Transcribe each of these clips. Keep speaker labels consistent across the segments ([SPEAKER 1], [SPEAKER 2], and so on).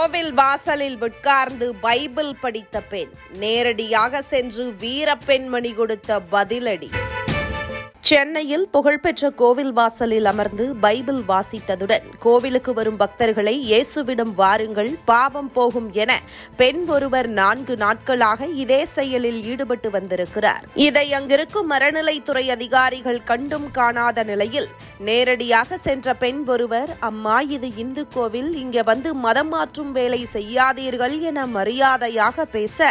[SPEAKER 1] கோவில் வாசலில் உட்கார்ந்து பைபிள் படித்த பெண் நேரடியாக சென்று வீரப்பெண்மணி கொடுத்த பதிலடி. சென்னையில் புகழ்பெற்ற கோவில் வாசலில் அமர்ந்து பைபிள் வாசித்ததுடன் கோவிலுக்கு வரும் பக்தர்களை இயேசுவிடம் வாருங்கள் பாவம் போகும் என பெண் ஒருவர் நான்கு நாட்களாக இதே செயலில் ஈடுபட்டு வந்திருக்கிறார். இதை அங்கிருக்கும் அறநிலைத்துறை அதிகாரிகள் கண்டும் காணாத நிலையில் நேரடியாக சென்ற பெண் ஒருவர் அம்மா இது இந்து கோவில் இங்கே வந்து மதம் மாற்றும் வேலை செய்யாதீர்கள் என மரியாதையாக பேச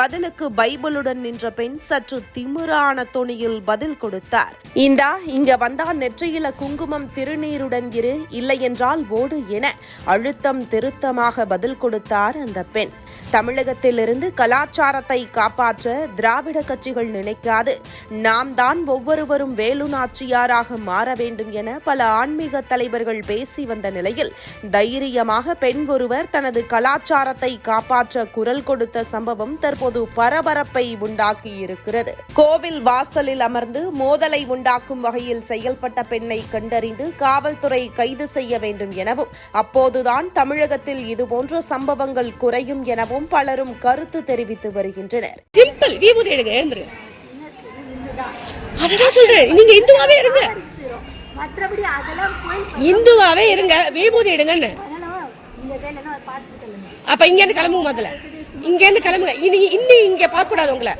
[SPEAKER 1] பதிலுக்கு பைபிளுடன் நின்ற பெண் சற்று திமிரான தொனியில் பதில் கொடுத்தார். இந்தா இங்க வந்தா நெற்றியில குங்குமம் திருநீருடன் இரு இல்லையென்றால் ஓடு என அழுத்தம் திருத்தமாக பதில் கொடுத்தார் அந்த பெண். தமிழகத்திலிருந்து கலாச்சாரத்தை காப்பாற்ற திராவிட கட்சிகள் நினைக்காது. நாம் தான் ஒவ்வொருவரும் வேலு நாச்சியாராக மாற வேண்டும் என பல ஆன்மீக தலைவர்கள் பேசி வந்த நிலையில் தைரியமாக பெண் ஒருவர் தனது கலாச்சாரத்தை காப்பாற்ற குரல் கொடுத்த சம்பவம் தற்போது பரபரப்பை உண்டாக்கி இருக்கிறது கோவில் வாசலில் அமர்ந்து மோதலை உண்டாக்கும் வகையில் செயல்பட்ட பெண்ணை கண்டறிந்து காவல்துறை கைது செய்ய வேண்டும் எனவும் அப்போதுதான் தமிழகத்தில் இதுபோன்ற சம்பவங்கள் குறையும் எனவும் பலரும் கருத்து தெரிவித்து வருகின்றனர்.
[SPEAKER 2] சிம்பிள் விபூதி எடுங்க எழுந்துரு. அதுதான் சொல்றேன். நீங்க இந்துவாவே இருங்க.
[SPEAKER 3] மற்றபடி அதெல்லாம்
[SPEAKER 2] இந்துவாவே இருங்க. விபூதி எடுங்கன்னு. அப்ப இங்க இருந்து கிளம்புங்க முதல்ல. இங்க இருந்து கிளம்புங்க. இனி இன்னி இங்க பார்க்க கூடாது உங்களை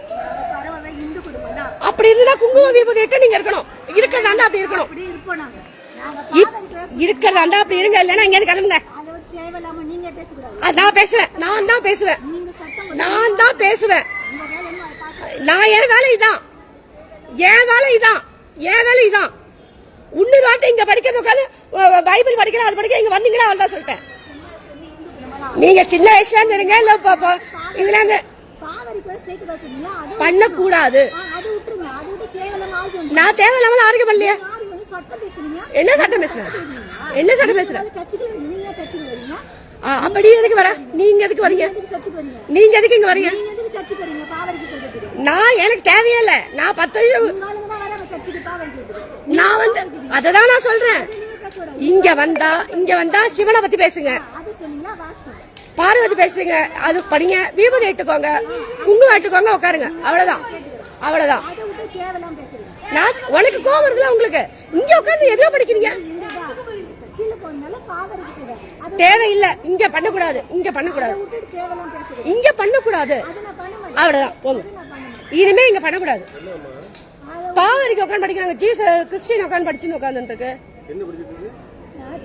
[SPEAKER 2] அப்படி இருந்தா குங்குமம் விபூதி இட்டு நீங்க இருக்கணும். இருக்கிறதா அப்படி இருக்கணும்.
[SPEAKER 3] அப்படி இருப்போம் நாங்க. நாங்க
[SPEAKER 2] இப்-
[SPEAKER 3] பாவரிக்கிற
[SPEAKER 2] இருக்கிறதா அப்படி இருங்க. இல்லைன்னா இங்க இருந்து கிளம்புங்க.
[SPEAKER 3] தேவையில்லாம நீங்க பேசக்கூடாது.
[SPEAKER 2] அது நான் பேசுவேன். நான் தான் பேசுவேன். நான் தான் பேசுவேன். நான் என் வேலை இதான் என் வேலை இதான் என் வேலை இதான் உன்னொரு வார்த்தை இங்க படிக்கிறது உட்காந்து பைபிள் படிக்கிறேன் அது படிக்க இங்க வந்தீங்களா சொல்லிட்டேன். நீங்க சின்ன வயசுல இருந்து இருங்க இல்ல
[SPEAKER 3] விட்டு தேவையில்லாம ஆகும்
[SPEAKER 2] நான் தேவையில்லாம ஆரோக்கியம் பண்ணலையே. என்ன சட்டம் பேசுறேன் என்ன சட்டம் பேசுறேன் அப்படி எதுக்கு வர? நீங்க எதுக்கு வரீங்க? நீங்க எதுக்கு இங்க வரீங்க? நான் எனக்கு தேவையே இல்ல நான் பத்து நான் வந்து அததான் நான் சொல்றேன். இங்க வந்தா இங்க வந்தா சிவனை பத்தி பேசுங்க. பார்வதி பேசுங்க. அது படிங்க. விபூதி எடுத்துக்கோங்க குங்குமம் எடுத்துக்கோங்க உட்காருங்க. அவ்வளவுதான். அவ்வளவுதான். நான் உனக்கு கோவம் இருக்குல்ல உங்களுக்கு? இங்க உட்கார்ந்து எதையோ படிக்கிறீங்க? தேவையில்ல. இங்க பண்ணக்கூடாது. இங்க பண்ணக்கூடாது. இங்க பண்ணக்கூடாது.
[SPEAKER 3] அதை நான் பண்ண மாட்டேன்
[SPEAKER 2] அவ்வளவுதான். போங்க. இனிமே இங்க பண்ணக்கூடாது. பாவரிக்கு உட்காந்து படிக்கிறாங்க. ஜீச கிறிஸ்டின் உட்காந்து படிச்சுன்னு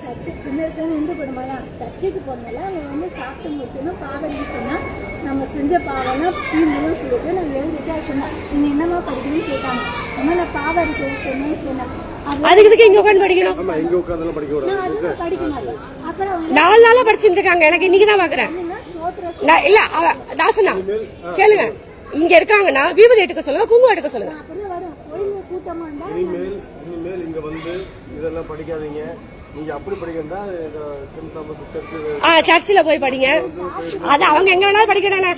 [SPEAKER 3] சர்ச்சு சின்ன வயசுல இந்து குடும்பம் தான் சர்ச்சுக்கு போனால அவங்க வந்து சாப்பிட்டு முடிச்சோன்னா பாவரிக்கு சொன்னா நம்ம செஞ்ச பாவம்லாம் தீர்ந்துடும் சொல்லிட்டு நான் எழுதிட்டு சொன்னேன் நீங்க என்னமா படிக்கணும்னு கேட்டாங்க. ஆனால் நான் பாவரிக்கு சொன்னேன்னு சொன்னேன். அது
[SPEAKER 2] அதுக்கு இங்க உட்காந்து படிக்கணும்?
[SPEAKER 4] ஆமா இங்க படிக்க கூடாது.
[SPEAKER 3] நான் அதுவும் படிக்க மாட்டேன். அப்புறம் அவங்க
[SPEAKER 2] நாலு நாளா படிச்சுட்டு இருக்காங்க. எனக்கு இன்னைக்கு தான் பாக்குறேன். நான் இல்ல அவ தாசனா கேளுங்க. இங்க இருக்காங்கன்னா விபூதி எடுக்க சொல்லுங்க குங்குமம் எடுக்க சொல்லுங்க.
[SPEAKER 4] இனிமேல் இனிமேல் இங்க வந்து இதெல்லாம் படிக்காதீங்க.
[SPEAKER 2] ஆ சர்ச்சில் போய் படிங்க. அது அவங்க எங்க வேணாலும் படிக்கிறானே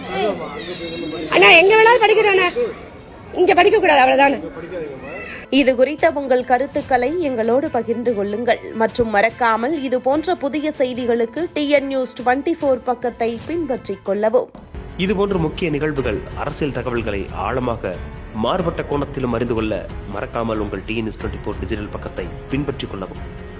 [SPEAKER 2] அண்ணா எங்க வேணாலும் படிக்கிறானே இங்க படிக்க கூடாது அவ்வளவுதானே?
[SPEAKER 1] இது குறித்த உங்கள் கருத்துக்களை எங்களோடு பகிர்ந்து கொள்ளுங்கள். மற்றும் மறக்காமல் இது போன்ற புதிய செய்திகளுக்கு டிஎன் நியூஸ் டுவெண்ட்டி ஃபோர் பக்கத்தை பின்பற்றிக் கொள்ளவும்.
[SPEAKER 5] இதுபோன்ற முக்கிய நிகழ்வுகள் அரசியல் தகவல்களை ஆழமாக மாறுபட்ட கோணத்திலும் அறிந்து கொள்ள மறக்காமல் உங்கள் டிஎன்எஸ் டுவெண்ட்டி ஃபோர் டிஜிட்டல் பக்கத்தை பின்பற்றிக் கொள்ளவும்.